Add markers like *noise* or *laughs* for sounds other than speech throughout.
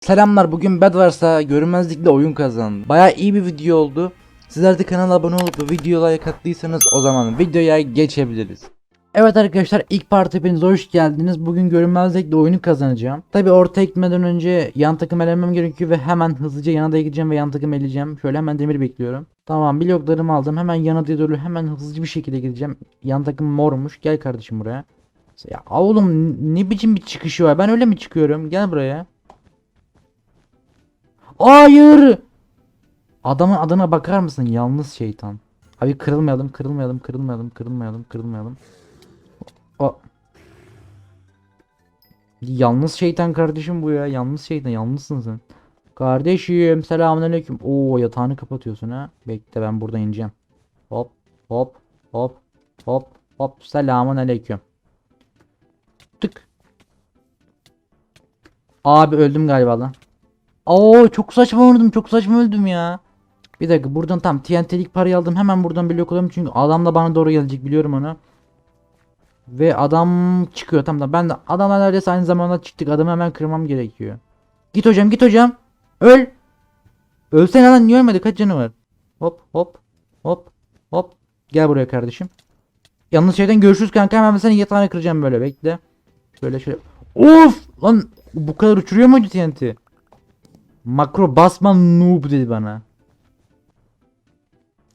Selamlar bugün Bedwars'a görünmezlikle oyun kazandım. Baya iyi bir video oldu. Sizler de kanala abone olup bu videoya like attıysanız o zaman videoya geçebiliriz. Evet arkadaşlar ilk part hepiniz hoş geldiniz. Bugün görünmezlikle oyunu kazanacağım. Tabi ortaya gitmeden önce yan takım elemem gerekiyor ve hemen hızlıca yana da gideceğim ve yan takım eleyeceğim. Şöyle hemen demir bekliyorum. Tamam bloklarımı aldım. Hemen yana doğru hemen hızlıca bir şekilde gideceğim. Yan takım mormuş. Gel kardeşim buraya. Ya oğlum ne biçim bir çıkışı var. Ben öyle mi çıkıyorum? Gel buraya. Hayır. Adamın adına bakar mısın? Yalnız şeytan. Abi kırılmayalım, kırılmayalım, kırılmayalım, kırılmayalım, kırılmayalım. O. Yalnız şeytan kardeşim bu ya. Yalnız şeytan, yalnızsın sen. Kardeşim selamünaleyküm. Oo yatağını kapatıyorsun ha. Bekle ben buradan ineceğim. Hop hop hop hop hop selamünaleyküm. Tık. Abi öldüm galiba lan. Oo çok saçma öldüm çok saçma öldüm ya. Bir dakika buradan tam TNT'lik parayı aldım hemen buradan blok alıyorum çünkü adam da bana doğru gelecek biliyorum onu. Ve adam çıkıyor tam da ben de adamla neredeyse aynı zamanda çıktık adamı hemen kırmam gerekiyor. Git hocam git hocam. Öl. Ölsene lan niye ölmedi kaç canı var. Hop hop hop hop. Gel buraya kardeşim. Yalnız şeyden görüşürüz kanka hemen senin yatağını kıracağım böyle bekle. Şöyle şöyle. Of lan bu kadar uçuruyor mu TNT? Makro basma noob dedi bana.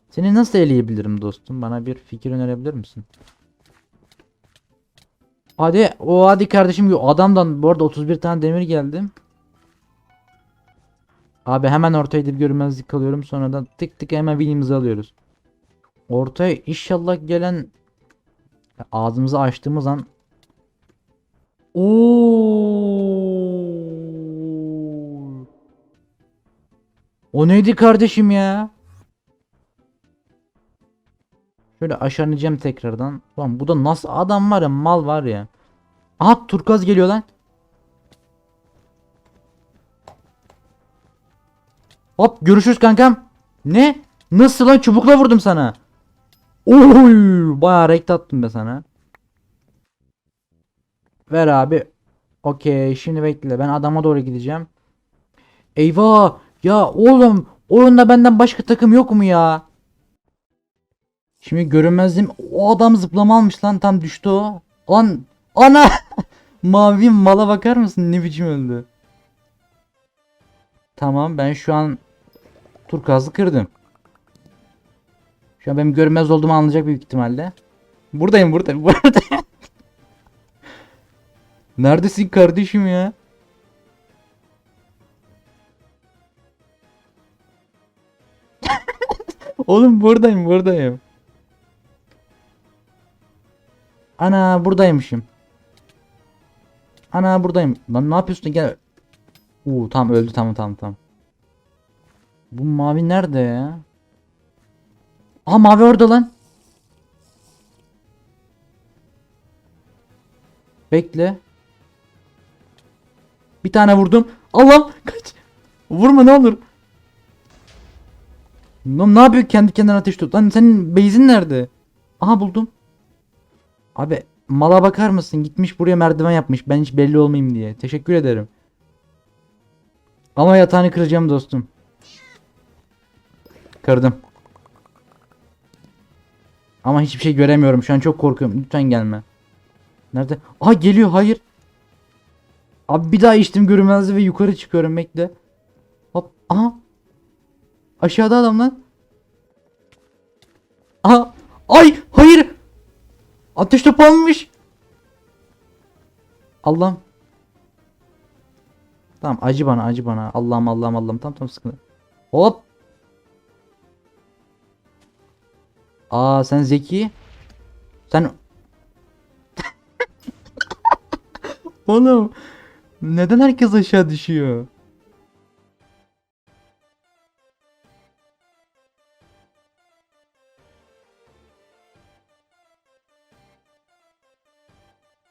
Seni nasıl eleyebilirim dostum? Bana bir fikir önerebilir misin? Hadi o hadi kardeşim adamdan bu arada 31 tane demir geldi. Abi hemen ortaya gidip görünmezlik alıyorum sonra da tık tık hemen winimizi alıyoruz. Ortaya inşallah gelen ağzımızı açtığımız an Oo. Neydi kardeşim ya? Şöyle aşağı tekrardan. Lan bu da nasıl adam var ya mal var ya. Aha turkaz geliyor lan. Hop görüşürüz kankam. Ne? Nasıl lan çubukla vurdum sana. Oy bayağı rekt attım be sana. Ver abi. Okey şimdi bekle ben adama doğru gideceğim. Eyvah ya oğlum oyunda benden başka takım yok mu ya? Şimdi görünmezdim o adam zıplama almış lan tam düştü o. Lan ana *laughs* mavi mala bakar mısın ne biçim öldü. Tamam ben şu an turkazı kırdım. Şu an benim görünmez olduğumu anlayacak büyük ihtimalle. Buradayım buradayım *laughs* buradayım. Neredesin kardeşim ya? Oğlum buradayım buradayım. Ana buradaymışım. Ana buradayım. Lan ne yapıyorsun gel. Uuu tamam öldü tamam tamam tamam. Bu mavi nerede ya? Aa mavi orada lan. Bekle. Bir tane vurdum. Allah'ım kaç. Vurma ne olur. Ne yapıyor kendi kendine ateş tut. Lan senin base'in nerede? Aha buldum. Abi mala bakar mısın? Gitmiş buraya merdiven yapmış. Ben hiç belli olmayayım diye. Teşekkür ederim. Ama yatağını kıracağım dostum. Kırdım. Ama hiçbir şey göremiyorum. Şu an çok korkuyorum. Lütfen gelme. Nerede? Aha geliyor. Hayır. Abi bir daha içtim görünmezdi ve yukarı çıkıyorum. Bekle. Hop. Aha. Aşağıda adam lan. Aha. Ay. Hayır. Ateş topu almış. Allah'ım. Tamam acı bana acı bana. Allah'ım Allah'ım Allah'ım. Tamam tamam sıkıntı. Hop. Aa sen zeki. Sen *laughs* Oğlum neden herkes aşağı düşüyor?